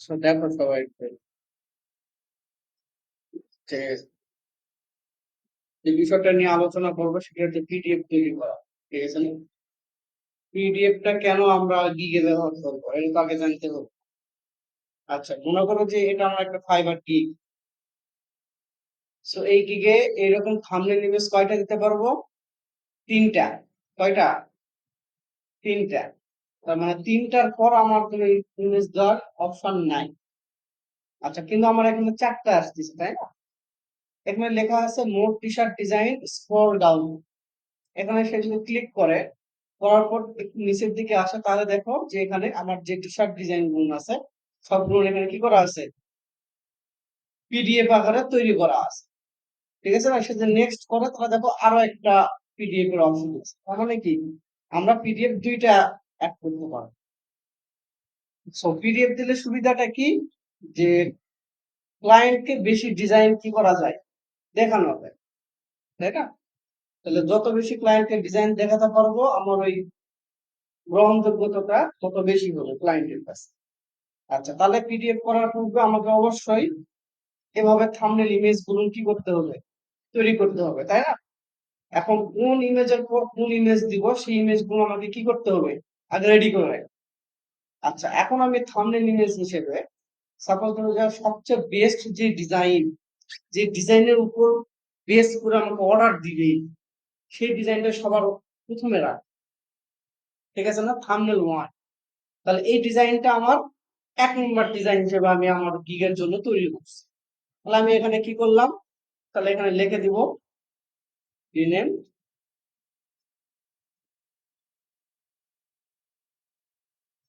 So দেখো সবাই যে যে বিষয়টা নিয়ে আলোচনা করব, সেটা হচ্ছে পিডিএফ তৈরি করা, ঠিক আছে না? পিডিএফটা কেন আমরা গিগে ব্যবহার করব, এটা তো আগে জানতে হবে। আচ্ছা মনে করো যে এটা আমার একটা ফাইবার গিগ সো এই গিগে এরকম থাম্বনেল ইমেজ কয়টা দিতে পারব? তিনটা, কয়টা? তিনটা। তার মানে তিনটার পর আমার ইমেজ দেওয়ার অপশন নাই। আচ্ছা কিন্তু আমার এখানে চারটা আসতেছে, তাই না? এখানে লেখা আছে more T shirt design scroll down এখানে সে যদি ক্লিক করে, করার পর নিচের দিকে আসে, তাহলে দেখো যে এখানে আমার যে টি শার্ট ডিজাইনগুলো আছে সবগুলো এখানে কি করা আছে? পিডিএফ আকারে তৈরি করা আছে। ঠিক আছে না সে যে নেক্সট করে, তাহলে দেখো আরও একটা পিডিএফ এর অপশন আছে। তার মানে কি? আমরা পিডিএফ দুইটা অ্যাড করতে পারব সো পিডিএফ দিলে সুবিধাটা কি? যে ক্লায়েন্টকে বেশি ডিজাইন কি করা যায়? দেখানো যায় তাই না? তাহলে যত বেশি ক্লায়েন্টকে ডিজাইন দেখাতে পারব, আমার ওই গ্রহণযোগ্যতাটা তত বেশি হবে ক্লায়েন্টের কাছে। আচ্ছা তাহলে পিডিএফ করার পূর্বে আমাকে অবশ্যই এভাবে থাম্বনেল ইমেজগুলো কি করতে হবে? তৈরি করতে হবে, তাই না? এখন কোন ইমেজের পর কোন ইমেজ দিব, সেই ইমেজগুলো আমাকে কি করতে হবে? আগে রেডি করে রাখতে আচ্ছা এখন আমি থাম্বনেল ইমেজ হিসেবে সাপোজ ধরো যে সবচেয়ে বেস্ট যে ডিজাইন যে ডিজাইনের উপর বেস করে আমাকে অর্ডার দিবে, সেই ডিজাইনটা সবার প্রথমে রাখ। ঠিক আছে না? থাম্বনেল ওয়ান তাহলে এই ডিজাইনটা আমার এক নম্বর ডিজাইন হিসেবে আমি আমার গিগের জন্য তৈরি করছি। তাহলে আমি এখানে কি করলাম? তাহলে এখানে লিখে দিব রিনেম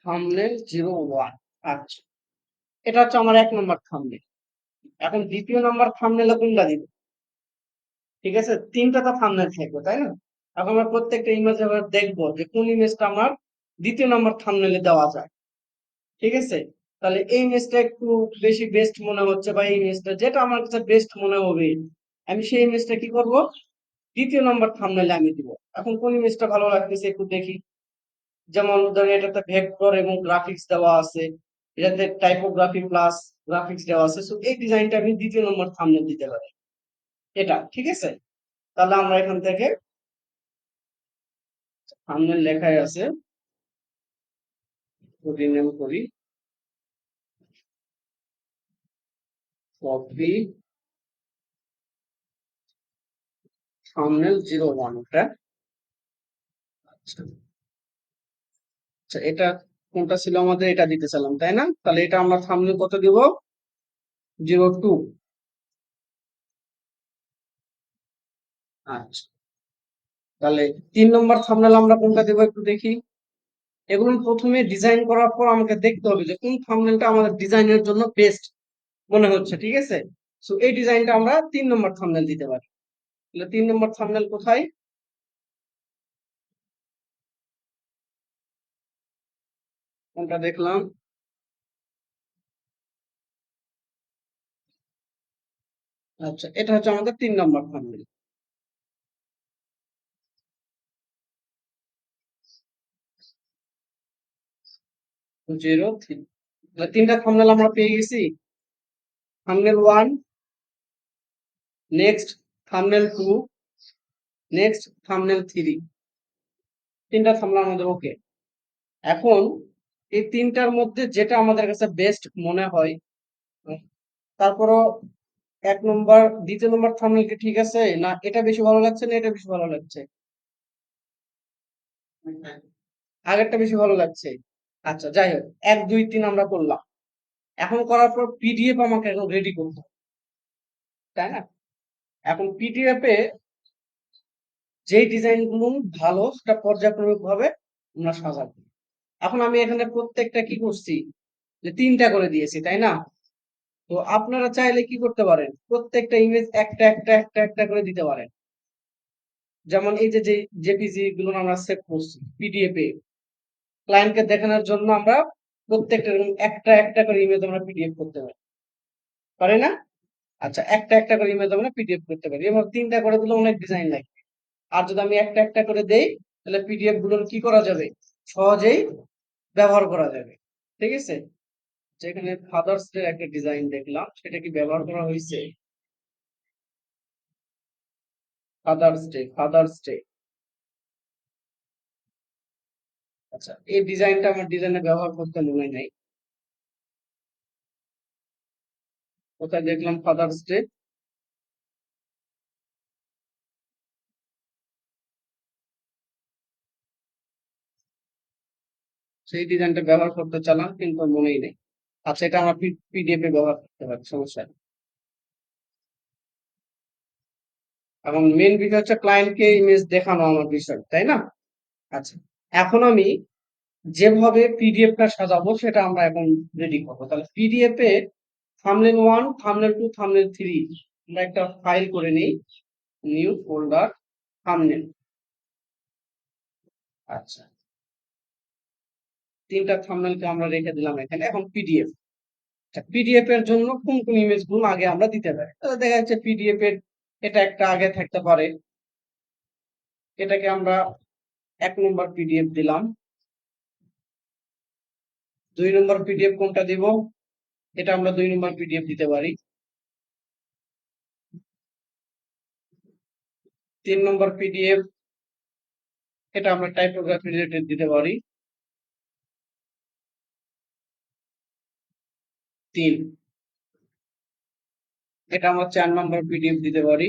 থাম্বনেল জিরো ওয়ান। আচ্ছা। এটা হচ্ছে আমার এক নম্বর থাম্বনেল এখন দ্বিতীয় নম্বর থাম্বনেলে কোনটা দিব? ঠিক আছে? তিনটা তো থাম্বনেল থাকবে, তাই না? এখন আমরা প্রত্যেকটা ইমেজ এবার দেখব যে কোন ইমেজটা আমার দ্বিতীয় নম্বর থাম্বনেলে দেওয়া যায়। ঠিক আছে? তাহলে এই ইমেজটা একটু বেশি বেস্ট মনে হচ্ছে বা এই ইমেজটা যেটা আমার কাছে বেস্ট মনে হবে, আমি সেই ইমেজটা কি করব? দ্বিতীয় নম্বর থাম্বনেলে আমি দিব। এখন কোন ইমেজটা ভালো লাগতেছে একটু দেখি। যেমন ধরেন এটাতে ভেক্টর এবং গ্রাফিক্স দেওয়া আছে, এটাতে টাইপোগ্রাফি প্লাস গ্রাফিক্স দেওয়া আছে। সো এই ডিজাইনটা আমি দ্বিতীয় নম্বর থাম্বনেল দিতে পারি এটা, ঠিক আছে? তাহলে আমরা এখান থেকে থাম্বনেল লেখাই আছে। রিনেম করি। কপি থাম্বনেল জিরো ওয়ান আচ্ছা আচ্ছা এটা কোনটা ছিল আমাদের, এটা দিতে চাইলাম, তাই না? তাহলে এটা আমরা থাম্বনেল কত দিব? জিরো টু আচ্ছা। তাহলে তিন নম্বর থাম্বনেল আমরা কোনটা দেবো একটু দেখি? এগুলো প্রথমে ডিজাইন করার পর আমাকে দেখতে হবে যে কোন থামনেলটা আমাদের ডিজাইনের জন্য বেস্ট মনে হচ্ছে, ঠিক আছে? সো এই ডিজাইনটা আমরা তিন নম্বর থাম্বনেল দিতে পারি। তাহলে তিন নম্বর থাম্বনেল কোথায়? কোনটা দেখলাম। আচ্ছা এটা হচ্ছে আমাদের তিন নম্বর থাম্বনেল জিরো থ্রি। তিনটা থাম্বনেল আমরা পেয়ে গেছি। Thumbnail one next thumbnail two next thumbnail three তিনটা থাম্বনেল আমাদের ওকে এখন এই তিনটার মধ্যে যেটা আমাদের কাছে বেস্ট মনে হয় তারপরও এক নম্বর দ্বিতীয় নম্বর থাম্বনেল কি ঠিক আছে? না, এটা বেশি ভালো লাগছে না এটা বেশি ভালো লাগছে? আগেরটা বেশি ভালো লাগছে। আচ্ছা যাই হোক, এক, দুই, তিন আমরা করলাম। এখন করার পর পিডিএফ আমাকে এখন রেডি করতে হবে। তাই না? এখন পিডিএফ এ যেই ডিজাইনগুলো ভালো, সেটা পর্যায়ক্রমিক ভাবে আমরা সাজাবো। এখন আমি এখানে প্রত্যেকটা কি করছি? যে তিনটা করে দিয়েছি, তাই না? তো আপনারা চাইলে কি করতে পারেন? প্রত্যেকটা ইমেজ একটা একটা একটা একটা করে দিতে পারেন। যেমন এই যে জেপিজি গুলো আমরা সেভ করছি পিডিএফ এ। ক্লায়েন্টকে দেখানোর জন্য আমরা প্রত্যেকটা একটা একটা করে ইমেজ আমরা পিডিএফ করতে পারি। পারে না? আচ্ছা একটা একটা করে ইমেজ আমরা পিডিএফ করতে পারি। এবং তিনটা করে দিলে অনেক ডিজাইন লাগবে। আর যদি আমি একটা একটা করে দেই, তাহলে পিডিএফগুলো কি করা যাবে? সহজেই ব্যবহার করা যাবে। ঠিক আছে? যেখানে ফাদার্স ডে একটা ডিজাইন দেখলাম সেটা কি ব্যবহার করা হয়েছে। ফাদার্স ডে ফাদার্স ডে আচ্ছা এই ডিজাইনটা আমার ডিজাইনে ব্যবহার করতে মনে নাই। কোথায় দেখলাম ফাদার্স ডে সেই ডিজাইনটা ব্যবহার করতে চালাম কিন্তু মনেই নেই। আচ্ছা এটা আমার পিডিএফ এ ব্যবহার করতে পারি, সমস্যা নেই। এবং মেন বিষয় হচ্ছে ক্লায়েন্টকে ইমেজ দেখানো আমার বিষয়, তাই না? আচ্ছা এখন আমি যেভাবে পিডিএফটা সাজাবো, সেটা আমরা এখন রেডি করব। তাহলে পিডিএফ এ thumbnail one thumbnail two thumbnail three আমরা একটা ফাইল করে নিই নিউ ফোল্ডার থামলেন আচ্ছা তিনটা থামনেলকে আমরা রেখে দিলাম এখানে। এখন পিডিএফ পিডিএফ এর জন্য কোন কোন ইমেজগুলো আগে আমরা দিতে পারি? দেখা যাচ্ছে পিডিএফ এর এটা একটা আগে থাকতে পারে। এটাকে আমরা এক নম্বর পিডিএফ দিলাম। দুই নম্বর পিডিএফ কোনটা দিব? এটা আমরা দুই নম্বর পিডিএফ দিতে পারি। তিন নম্বর পিডিএফ এটা আমরা টাইপোগ্রাফি রিলেটেড দিতে পারি। তিন। এটা আমরা চার নম্বর পিডিএফ দিতে পারি।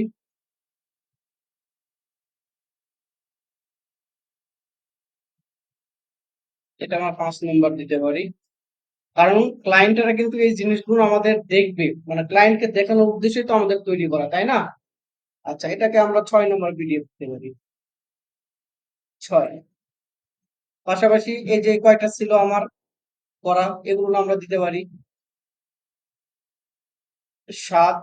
এটা আমরা পাঁচ নম্বর দিতে পারি। কারণ ক্লায়েন্টেরা কিন্তু এই জিনিসগুলো আমাদের দেখবে। মানে ক্লায়েন্টকে দেখানোর উদ্দেশ্যে তো আমাদের তৈরি করা, তাই না? আচ্ছা এটাকে আমরা ছয় নম্বর পিডিএফ দিতে পারি। ছয়। পাশাপাশি এই যে কয়টা ছিল আমার করা, এগুলো আমরা দিতে পারি। সাত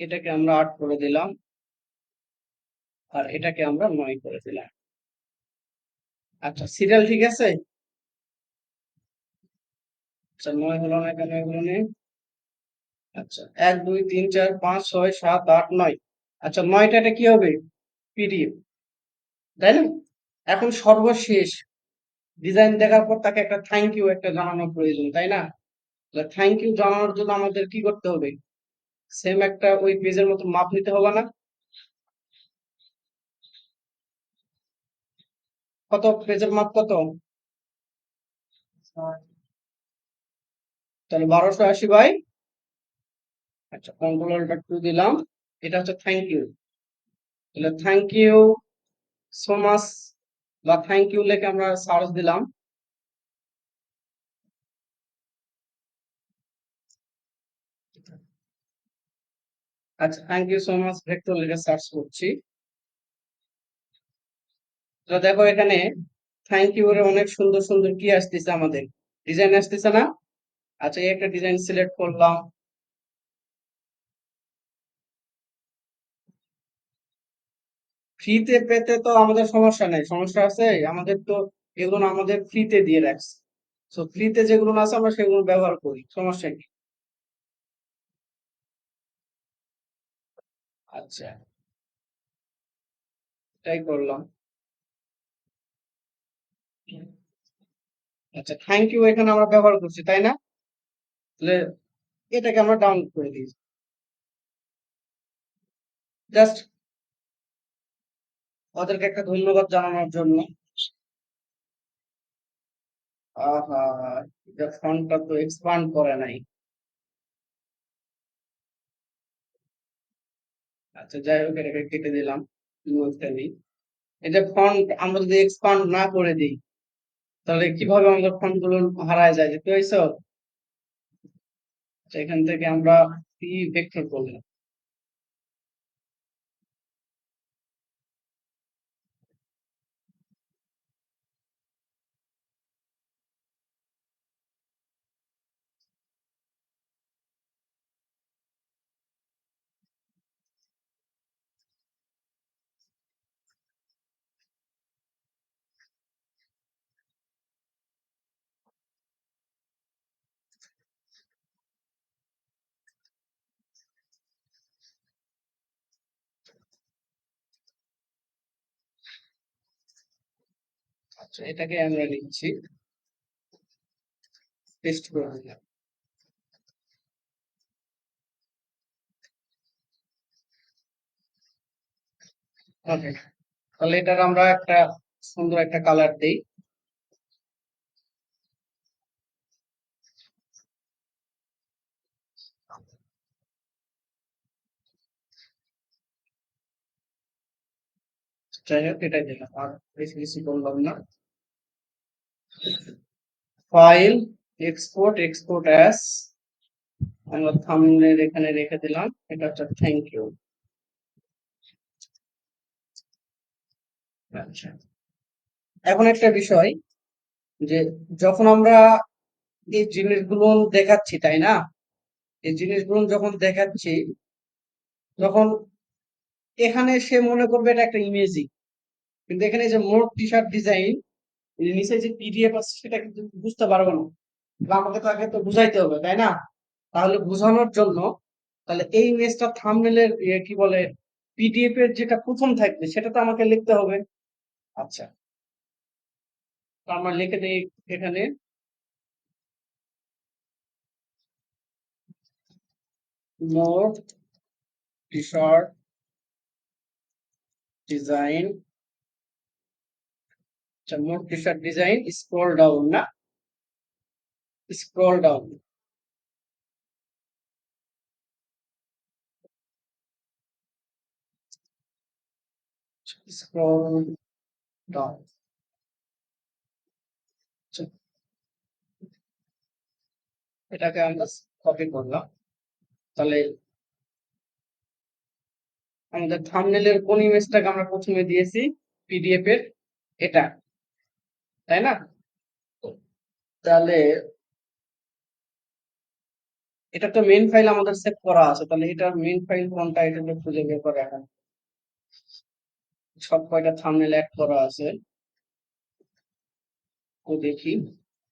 এটাকে আমরা আট করে দিলাম আর এটাকে আমরা নয় করে দিলাম। আচ্ছা সিরিয়াল ঠিক আছে? আচ্ছা নয় হলো না কেন এগুলো নেই আচ্ছা এক, দুই, তিন, চার, পাঁচ, ছয়, সাত, আট, নয়। আচ্ছা নয়টা এটা কি হবে? পিডিএফ তাই না? এখন সর্বশেষ। ডিজাইন দেখার পর তাকে একটা থ্যাংক ইউ একটা জানানোর প্রয়োজন, তাই না? থ্যাংক ইউ জানানোর জন্য আমাদের কি করতে হবে? সেম একটা ওই পেজের মতো মাপ নিতে হবে না? কত? পেজের মাপ কত? তাহলে বারোশো আশি বাই আচ্ছা কন্ট্রোলারটা টু দিলাম। এটা হচ্ছে থ্যাংক ইউ তাহলে থ্যাংক ইউ সো মাচ বা থ্যাংক ইউ লেখে আমরা সার্চ দিলাম। আচ্ছা thank you so much vector লিখে সার্চ করছি। তো দেখো এখানে থ্যাংক ইউ এর অনেক সুন্দর সুন্দর কি আসতেছে আমাদের? ডিজাইন আসতেছে না? আচ্ছা এই একটা ডিজাইন সিলেক্ট করলাম। ফ্রিতে পেতে তো আমাদের সমস্যা নেই, সমস্যা আছে, আমাদের তো এগুলো আমাদের ফ্রিতে দিয়ে রাখছে। তো ফ্রিতে যেগুলো আছে আমরা সেগুলো ব্যবহার করি, সমস্যা কি? আচ্ছা। এটাই করলাম। আচ্ছা থ্যাংক ইউ এখানে আমরা ব্যবহার করছি তাই না? তাহলে এটাকে আমরা ডাউনলোড করে দিয়েছি জাস্ট ওদেরকে একটা ধন্যবাদ জানানোর জন্য। আহা এটা ফন্টটা তো এক্সপান্ড করে নাই। আচ্ছা যাই হোক এটাকে কেটে দিলাম। এটা ফন্ট আমরা যদি এক্সপান্ড না করে দিই তাহলে কীভাবে আমাদের ফন্টগুলো হারায় যায়? দেখতে পাইছো? আচ্ছা, এখান থেকে আমরা সি ভেক্টর করলাম। এটাকে আমরা নিচ্ছি টেস্ট করে ওকে তাহলে এটার আমরা একটা সুন্দর একটা কালার দেই। যাই হোক, এটাই দিলাম। আর বেশি কিছু করলাম না। ফাইল এক্সপোর্ট এক্সপোর্ট অ্যাস আমরা থামনেল এখানে রেখে দিলাম। এটা হচ্ছে থ্যাংক ইউ আচ্ছা। এখন একটা বিষয়, যে যখন আমরা এই জিনিসগুলো দেখাচ্ছি, তাই না? এই জিনিসগুলো যখন দেখাচ্ছি, তখন এখানে সে মনে করবে এটা একটা ইমেজিং কিন্তু এখানে যে মোট টি শার্ট ডিজাইন নিচে যে পিডিএফ আছে সেটা কিন্তু বুঝতে পারব না। আমাকে তাকে তো বুঝাইতে হবে, তাই না? তাহলে বোঝানোর জন্য তাহলে এই ইমেজটা থাম্বনেলের কি বলে পিডিএফ এর যেটা প্রথম থাকবে সেটা তো আমাকে লিখতে হবে। আচ্ছা। তো আমরা লিখে দিই এখানে। মোট টি শার্ট ডিজাইন আচ্ছা মোট T shirt design, scroll down না? Scroll down. scroll down আচ্ছা। এটাকে আমরা কপি করলাম। তাহলে আমাদের থাম্বনেলের কোন ইমেজটাকে আমরা প্রথমে দিয়েছি? পিডিএফ এর? এটা। তাই না? তাহলে এটা তো মেইন ফাইল আমাদের সেভ করা আছে তাহলে এটার মেইন ফাইল কোনটা এটা খুঁজে বের করে এখন? সব কয়টা থাম্বনেল অ্যাড করা আছে? ও দেখি।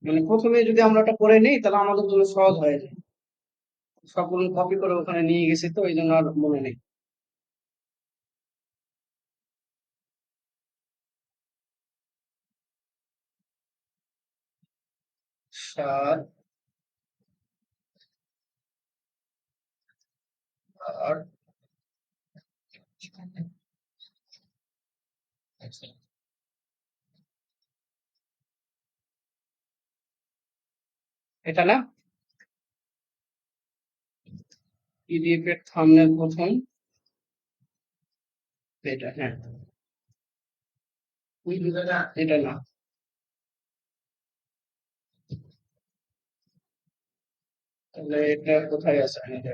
মানে প্রথমে যদি আমরা এটা করে নিই তাহলে আমাদের জন্য সহজ হয়ে যায়। সবগুলো কপি করে ওখানে নিয়ে গেছি তো এই জন্য আর মনে নেই। সাত আট এটা না? পিডিএফ এর প্রথম। এটা হ্যাঁ। এটা না। তাহলে এটা কোথায় আছে? এটা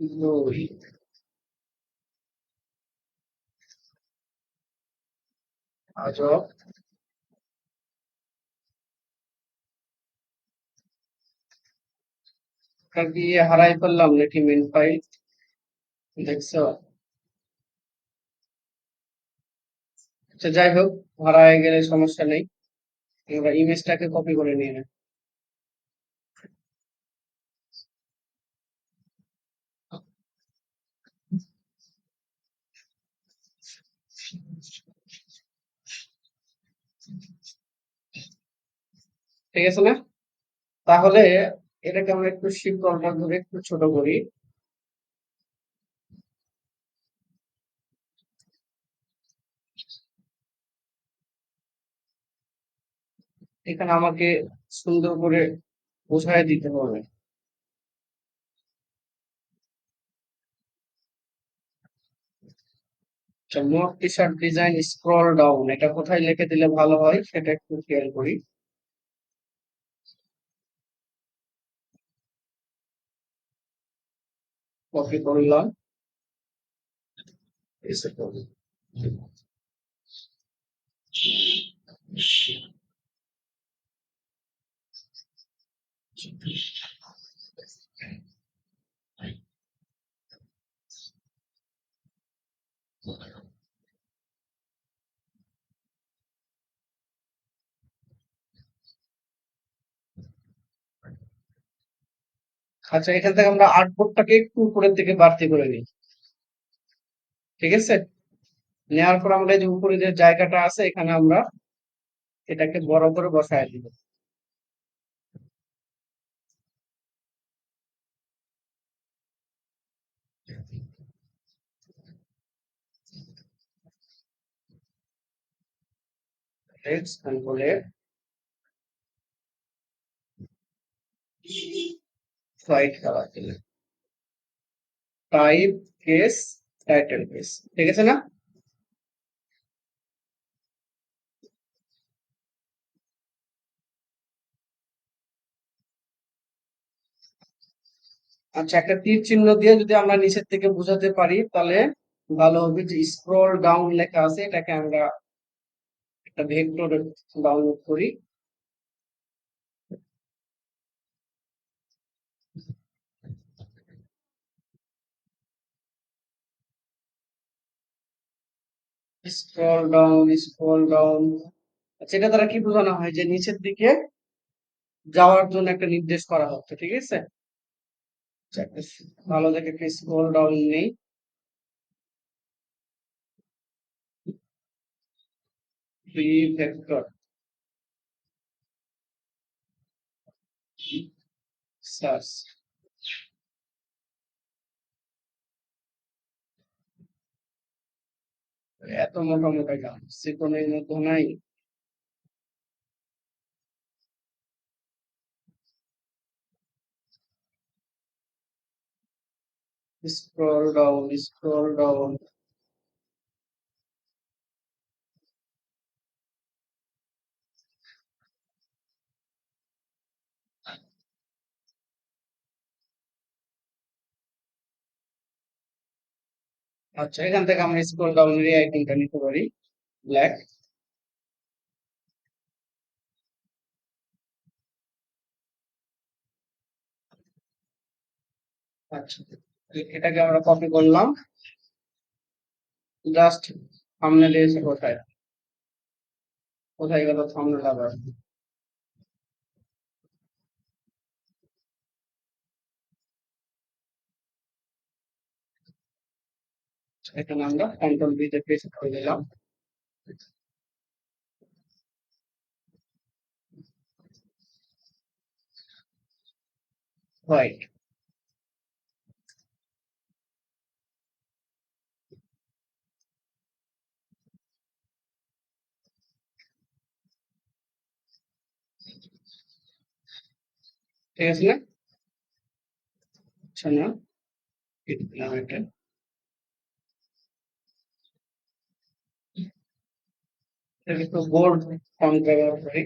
দুই আজব। গিয়ে হারাই ফেললাম নাকি মেন ফাইল দেখছ? আচ্ছা যাই হোক ভাড়া হয়ে গেলে সমস্যা নেই। আমরা ইমেজটাকে কপি করে নিয়ে নেই ঠিক আছে না? তাহলে এটাকে আমরা একটু শিল্পটা ধরে একটু ছোট করি। এখানে আমাকে সুন্দর করে বোঝায় দিতে হবে। মোট T shirt design scroll down এটা কোথায় লিখে দিলে ভালো হয় সেটা একটু খেয়াল করি। কপি করলাম। এসে করলাম। আচ্ছা এখান থেকে আমরা আর্টবোর্ডটাকে একটু উপরের দিকে বাড়তি করে নিই। ঠিক আছে? নেওয়ার পর আমরা যে উপরে যে জায়গাটা আছে, এখানে আমরা এটাকে বড় করে বসায় দিব। কেস ঠিক আছে না? আচ্ছা একটা তীর চিহ্ন দিয়ে যদি আমরা নিচের থেকে বোঝাতে পারি, তাহলে ভালো হবে যে স্ক্রল ডাউন লেখা আছে, এটাকে আমরা একটা ভেক্টর ডাউনলোড করি। স্ক্রল ডাউন স্ক্রল ডাউন আচ্ছা এটা দ্বারা কি বোঝানো হয় যে নিচের দিকে যাওয়ার জন্য একটা নির্দেশ করা হচ্ছে ঠিক আছে? আচ্ছা, ভালো দেখে একটা স্ক্রল ডাউন নেই। ফ্রি ভেক্টর সার্চ এত মোটা মোটা গান সেকোনের মতো নাই scroll down scroll down আচ্ছা এখান থেকে আমরা স্ক্রল ডাউনের এই আইটেমটা নিতে পারি ব্ল্যাক আচ্ছা এটাকে আমরা কপি করলাম। জাস্ট থাম্বনেল এসে কোথায়? কোথায় গেল থাম্বনেল আবার? এখানে আমরা কন্ট্রোল বি তে পেস্ট করে দিলাম হোয়াইট ঠিক আছে না আচ্ছা না কেটে দিলাম এটা একটু বোল্ড ফন্ট ব্যবহার করি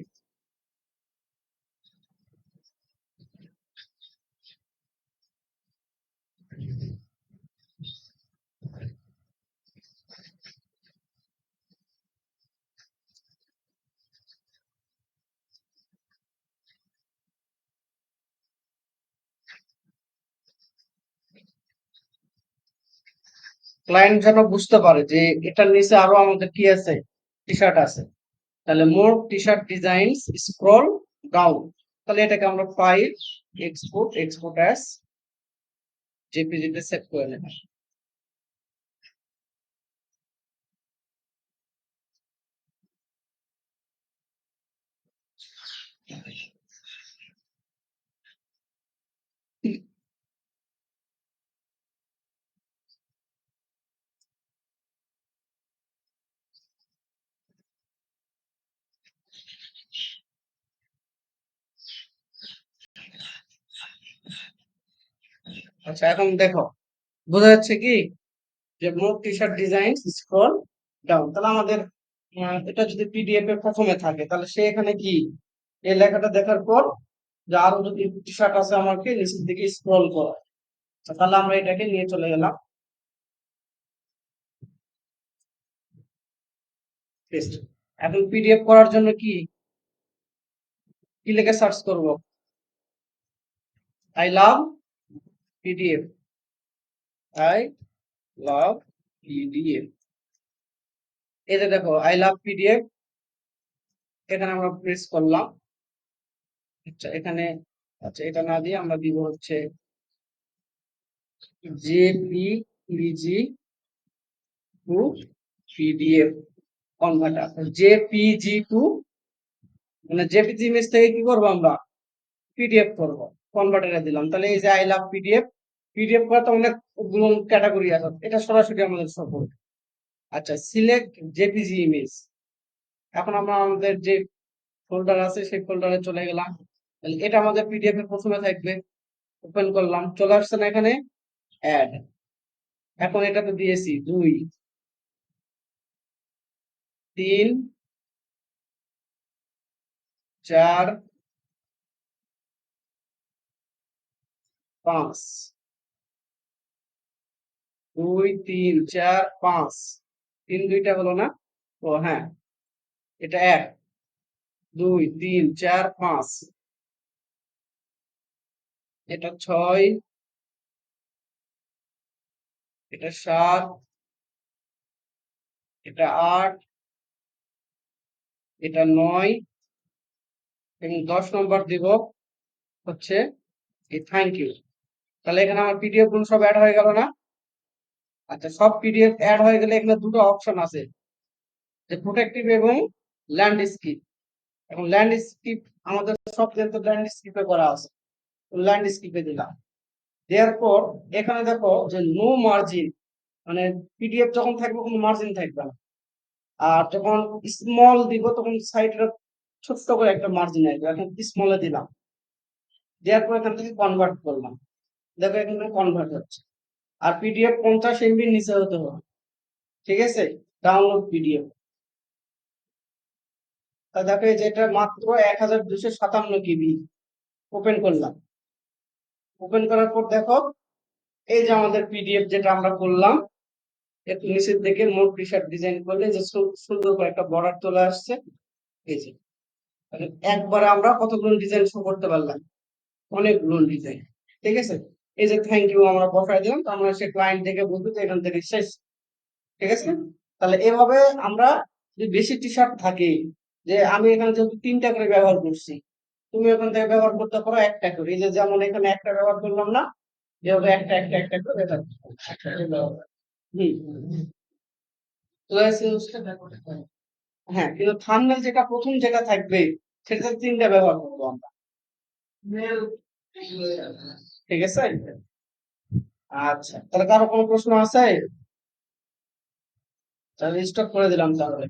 ক্লায়েন্ট যেন বুঝতে পারে যে এটার নিচে আরও আমাদের কি আছে? টি শার্ট আছে। তাহলে more T shirt design scroll down তাহলে এটাকে আমরা ফাইল এক্সপোর্ট এক্সপোর্ট অ্যাস জেপিজিতে সেভ করে নেব। আচ্ছা এখন দেখো বোঝা যাচ্ছে কি যে more T shirt design scroll down তাহলে আমাদের এটা যদি পিডিএফ এর প্রথমে থাকে তাহলে সে এখানে কি? এই লেখাটা দেখার পর যে আরও যদি টি শার্ট আছে আমাকে নিচের দিকে স্ক্রল করা। আচ্ছা, তাহলে আমরা এটাকে নিয়ে চলে গেলাম। এখন পিডিএফ করার জন্য কি? কি লিখে সার্চ করব? I love PDF I love PDF যে দেখো আই লাভ পিডিএফ এখানে আমরা প্রেস করলাম। আচ্ছা এখানে আচ্ছা এটা না দিয়ে আমরা দিব হচ্ছে JPEG to. PDF converter JPG to মানে জেপিজি ইমেজ থেকে কি করব আমরা? পিডিএফ করব। কনভার্টারে দিলাম। তাহলে এই যে আই লাভ পিডিএফ পিডিএফ করা তো অনেকগুলো ক্যাটাগরি আছে। এটা সরাসরি আমাদের সাপোর্ট আচ্ছা সিলেক্ট জেপিজি ইমেজ এখন আমরা আমাদের যে ফোল্ডার আছে, সেই ফোল্ডারে চলে গেলাম। এটা আমাদের পিডিএফ এর প্রথমে থাকবে। ওপেন করলাম, চলে আসছে না এখানে? অ্যাড এখন এটাতে দিয়েছি দুই, তিন, চার পাঁচ। দুই, তিন, চার, পাঁচ। তিন দুইটা হলো না? ও হ্যাঁ। এটা এক। দুই, তিন, চার, পাঁচ। এটা ছয়। এটা সাত। এটা আট। এটা নয়। এবং দশ নম্বর দিব হচ্ছে এই থ্যাংক ইউ তাহলে এখানে আমার পিডিএফগুলো সব অ্যাড হয়ে গেল না? আচ্ছা সব পিডিএফ অ্যাড হয়ে গেলে এখানে দুটো অপশন আছে। যে প্রোটেক্টিভ এবং ল্যান্ডস্কেপ এখন ল্যান্ডস্কেপ আমাদের সব যেহেতু ল্যান্ডস্কেপে করা আছে ল্যান্ডস্কেপে দিলাম। দেওয়ার পর এখানে দেখো যে নো মার্জিন মানে পিডিএফ যখন থাকবে কোনো মার্জিন থাকবে না। আর যখন স্মল দিব, তখন সাইডে ছোট্ট করে একটা মার্জিন আসবে। এখন স্মলে দিলাম। দেওয়ার পর এখান থেকে কনভার্ট করলাম। দেখো এখানে কনভার্ট হচ্ছে। আর পিডিএফ পঞ্চাশ এমবির নিচে হতে হবে। ঠিক আছে? ডাউনলোড পিডিএফ তা দেখো এই যে এটা মাত্র এক হাজার দুশো সাতান্ন কিবি ওপেন করলাম। ওপেন করার পর দেখো, এই যে আমাদের পিডিএফ যেটা আমরা করলাম, একটু নিচের দিকে মোট টি ডিজাইন করলে যে সুন্দর করে একটা বর্ডার চলে আসছে। এই যে। একবারে আমরা কতগুলো ডিজাইন শো করতে পারলাম? অনেকগুলো ডিজাইন ঠিক আছে? এই যে থ্যাংক ইউ আমরা বসাই দিলাম, তো আমরা সে ক্লায়েন্ট থেকে বলব যে এখান থেকে শেষ। ঠিক আছে? তাহলে এভাবে আমরা যদি বেশি টি শার্ট থাকে, যে আমি এখানে যেহেতু তিনটা করে ব্যবহার করছি, তুমি ওখান থেকে ব্যবহার করতে পারো একটা করে। এই যে যেমন এখানে একটা ব্যবহার করলাম না, যেভাবে একটা একটা একটা করে এটা হ্যাঁ কিন্তু থাম্বনেল যেটা প্রথম যেটা থাকবে সেটা তিনটা ব্যবহার করব আমরা। ঠিক আছে? আচ্ছা তাহলে কারও কোনো প্রশ্ন আছে? তাহলে স্টপ করে দিলাম তাহলে।